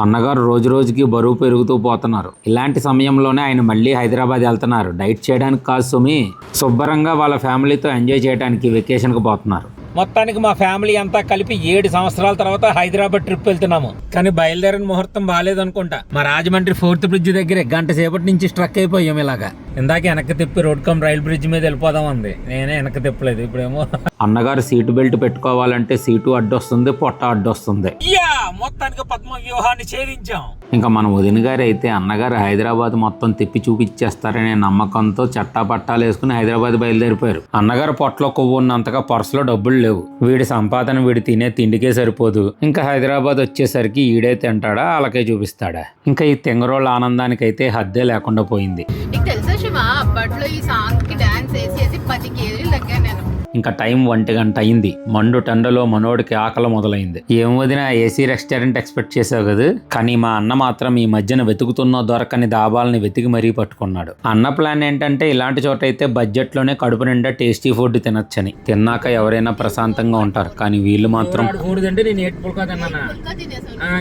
అన్నగారు రోజు రోజుకి బరువు పెరుగుతూ పోతున్నారు. ఇలాంటి సమయంలోనే ఆయన మళ్ళీ హైదరాబాద్ వెళ్తున్నారు. డైట్ చేయడానికి కాదు సుమి శుభ్రంగా వాళ్ళ ఫ్యామిలీతో ఎంజాయ్ చేయడానికి వెకేషన్కి పోతున్నారు. మొత్తానికి మా ఫ్యామిలీ అంతా కలిపి ఏడు సంవత్సరాల తర్వాత హైదరాబాద్ ట్రిప్ వెళ్తున్నాము. కానీ బయలుదేరిన ముహూర్తం బాగాలేదు అనుకుంటా మా రాజమండ్రి ఫోర్త్ బ్రిడ్జ్ దగ్గరే గంట సేపటి నుంచి స్ట్రక్ అయిపోయాం ఇలాగా. ఇందాక వెనక్కి తిప్పి రోడ్ కమ్ రైల్ బ్రిడ్జ్ మీద వెళ్ళిపోదాం ఉంది నేనే వెనక్కి తిప్పలేదు. ఇప్పుడేమో అన్నగారు సీటు బెల్ట్ పెట్టుకోవాలంటే సీటు అడ్డొస్తుంది పొట్ట అడ్డొస్తుంది. యా! మొత్తానికి పద్మ వ్యూహాన్ని ఛేదించాం. ఇంకా మన వదిన గారు అయితే అన్నగారు హైదరాబాద్ మొత్తం తిప్పి చూపించేస్తారనే నమ్మకంతో చట్టా పట్టాలు వేసుకుని హైదరాబాద్ బయలుదేరిపోయారు. అన్నగారు పొట్టలో కొవ్వు ఉన్నంతగా పర్సులో డబ్బులు లేవు. వీడి సంపాదన వీడి తినే తిండికే సరిపోదు. ఇంకా హైదరాబాద్ వచ్చేసరికి ఈడే తింటాడా? అలాగే చూపిస్తాడా? ఇంకా ఈ తెంగరోళ్ళ ఆనందానికైతే హద్దే లేకుండా పోయింది. నీకు తెలుసా శివ? అప్పట్లో ఈ సాంగ్కి డాన్స్ పది కేజీలు తగ్గాను నేను. ఇంకా టైం ఒంటి గంట అయింది. మండు టండలో మనోడికి ఆకలి మొదలైంది. ఏం వదిన ఏసీ రెస్టారెంట్ ఎక్స్పెక్ట్ చేసావు కదా? కానీ మా అన్న మాత్రం ఈ మధ్యన వెతుకుతున్న దొరకని దాబాలని వెతికి మరీ పట్టుకున్నాడు. అన్న ప్లాన్ ఏంటంటే ఇలాంటి చోట అయితే బడ్జెట్లోనే కడుపు నిండా టేస్టీ ఫుడ్ తినొచ్చని. తిన్నాక ఎవరైనా ప్రశాంతంగా ఉంటారు. కానీ వీళ్ళు మాత్రం నేను ఎయిట్ పుల్కా తిన్నానా?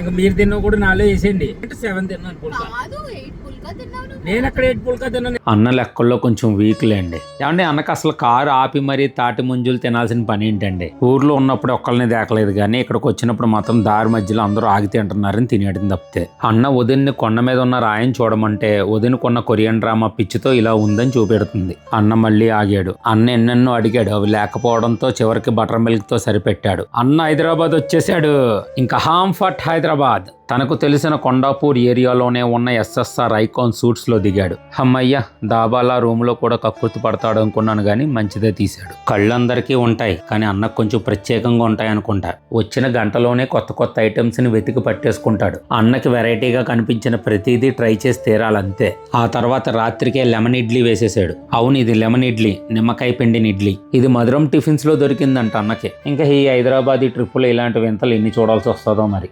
మీరు తిన్నా కూడా నాలో వేసేయండి. అంటే సెవెన్ తిన్నాను పుల్కా. కాదు ఎయిట్ పుల్కా తిన్నావు నువ్వు. నేను అక్కడ ఎయిట్ పుల్కా తిన్నాను. అన్న లెక్కల్లో కొంచెం వీక్ లేండి. ఏమంటే అన్నకు అసలు కారు ఆపి మరీ తాటి ముంజులు తినాల్సిన పని ఏంటండి? ఊర్లో ఉన్నప్పుడు ఒక్కళ్ళని దేకలేదు కానీ ఇక్కడికి వచ్చినప్పుడు మాత్రం దారి మధ్యలో అందరూ ఆగి తింటున్నారని తినేయడం తప్పితే. అన్న వదిన్ని కొండ మీద ఉన్న రాయని చూడమంటే వదిన కొన్న కొరియన్ డ్రామా పిచ్చితో ఇలా ఉందని చూపెడుతుంది. అన్న మళ్ళీ ఆగాడు. అన్న ఎన్నెన్నో అడిగాడు. అవి లేకపోవడంతో చివరికి బటర్ మిల్క్తో సరిపెట్టాడు. అన్న హైదరాబాద్ వచ్చేసాడు. ఇంకా హామ్ ఫట్ హైదరాబాద్. తనకు తెలిసిన కొండాపూర్ ఏరియాలోనే ఉన్న ఎస్ఎస్ఆర్ ఐకాన్ సూట్స్లో దిగాడు. అమ్మయ్య దాబాలా రూమ్లో కూడా కక్కుర్తి పడతాడు అనుకున్నాను కానీ మంచిదే తీశాడు. కళ్ళందరికీ ఉంటాయి కానీ అన్నకు కొంచెం ప్రత్యేకంగా ఉంటాయి అనుకుంటా. వచ్చిన గంటలోనే కొత్త కొత్త ఐటమ్స్ని వెతికి పట్టేసుకుంటాడు. అన్నకి వెరైటీగా కనిపించిన ప్రతిదీ ట్రై చేసి తీరాలంతే. ఆ తర్వాత రాత్రికే లెమన్ ఇడ్లీ వేసేసాడు. అవును ఇది లెమన్ ఇడ్లీ నిమ్మకాయ పిండిన ఇడ్లీ. ఇది మధురం టిఫిన్స్లో దొరికిందంట అన్నకి. ఇంకా ఈ హైదరాబాద్ ట్రిప్పులు ట్రిప్పులో ఇలాంటి వింతలు ఎన్ని చూడాల్సి వస్తుందో మరి.